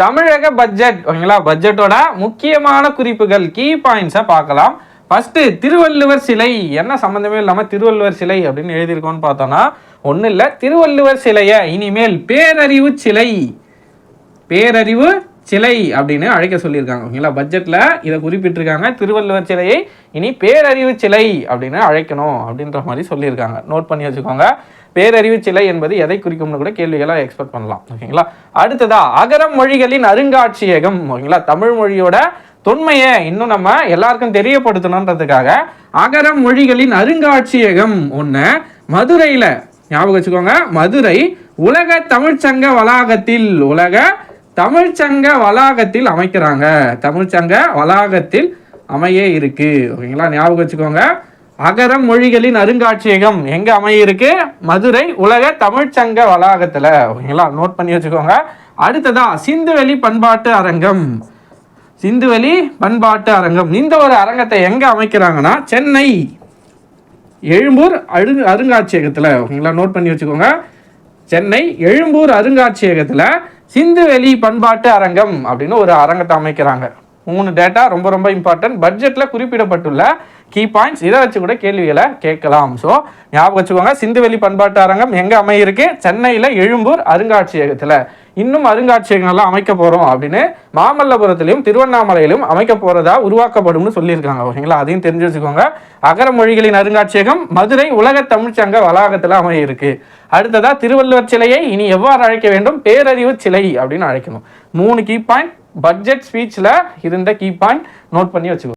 தமிழக பட்ஜெட் ஓகேங்களா? பட்ஜெட்டோட முக்கியமான குறிப்புகள் கீ பாயிண்ட்ஸை பார்க்கலாம். ஃபஸ்ட்டு திருவள்ளுவர் சிலை. என்ன சம்மந்தமே இல்லாமல் திருவள்ளுவர் சிலை அப்படின்னு எழுதியிருக்கோம்னு பார்த்தோன்னா ஒன்றும் இல்லை. திருவள்ளுவர் சிலையை இனிமேல் பேரறிவு சிலை. பேரறிவு சிலை அப்படின்னு அழைக்க சொல்லியிருக்காங்க. ஓகேங்களா? பட்ஜெட்டில் இதை குறிப்பிட்டிருக்காங்க. திருவள்ளுவர் சிலையை இனி பேரறிவு சிலை அப்படின்னு அழைக்கணும் அப்படின்ற மாதிரி சொல்லியிருக்காங்க. நோட் பண்ணி வச்சுக்கோங்க. பேரறிவு சிலை என்பது எதை குறிக்கும்னு கூட கேள்விகளாக எக்ஸ்பெக்ட் பண்ணலாம். ஓகேங்களா? அடுத்ததா அகரம் மொழிகளின் அருங்காட்சியகம். ஓகேங்களா? தமிழ் மொழியோட தொன்மையை இன்னும் நம்ம எல்லாருக்கும் தெரியப்படுத்தணுன்றதுக்காக அகரம் மொழிகளின் அருங்காட்சியகம் ஒன்று மதுரையில் ஞாபகம் வச்சுக்கோங்க மதுரை உலக தமிழ்ச்சங்க வளாகத்தில் உலக தமிழ்ச்சங்க வளாகத்தில் அமைக்கிறாங்க. தமிழ்ச்சங்க வளாகத்தில் அமைய இருக்கு. ஓகேங்களா? ஞாபகம் வச்சுக்கோங்க. அகரம் மொழிகளின் அருங்காட்சியகம் எங்க அமையிருக்கு? மதுரை உலக தமிழ்ச்சங்க வளாகத்துல. ஓகேங்களா? நோட் பண்ணி வச்சுக்கோங்க. அடுத்ததா சிந்துவெளி பண்பாட்டு அரங்கம். சிந்துவெளி பண்பாட்டு அரங்கம். இந்த ஒரு அரங்கத்தை எங்க அமைக்கிறாங்கன்னா சென்னை எழும்பூர் அரு அருங்காட்சியகத்தில். ஓகேங்களா? நோட் பண்ணி வச்சுக்கோங்க. சென்னை எழும்பூர் அருங்காட்சியகத்தில் சிந்துவெளி பண்பாட்டு அரங்கம் அப்படின்னு ஒரு அரங்கத்தை அமைக்கிறாங்க. மூணு டேட்டா ரொம்ப ரொம்ப இம்பார்ட்டன்ட் பட்ஜெட்டில் குறிப்பிடப்பட்டுள்ள கீ பாயிண்ட்ஸ் இதை வச்சு கூட கேள்விகளை கேட்கலாம். ஸோ ஞாபகம் வச்சுக்கோங்க சிந்துவெளி பண்பாட்டு அரங்கம் எங்கே அமையிருக்கு சென்னையில் எழும்பூர் அருங்காட்சியகத்தில். இன்னும் அருங்காட்சியகங்கள்லாம் அமைக்க போகிறோம் அப்படின்னு மாமல்லபுரத்திலையும் திருவண்ணாமலையிலும் அமைக்க போகிறதா உருவாக்கப்படும்னு சொல்லியிருக்காங்க. ஓகேங்களா? அதையும் தெரிஞ்சு வச்சுக்கோங்க. அகர மொழிகளின் அருங்காட்சியகம் மதுரை உலக தமிழ்ச்சங்க வளாகத்தில் அமைய இருக்கு. அடுத்ததா திருவள்ளுவர் சிலையை இனி எவ்வாறு அழைக்க வேண்டும்? பேரறிவு சிலை அப்படின்னு அழைக்கணும். மூணு கீ பாயிண்ட் பட்ஜெட் ஸ்பீச்சில் இருந்த கீ பாயிண்ட் நோட் பண்ணி வச்சுக்கோங்க.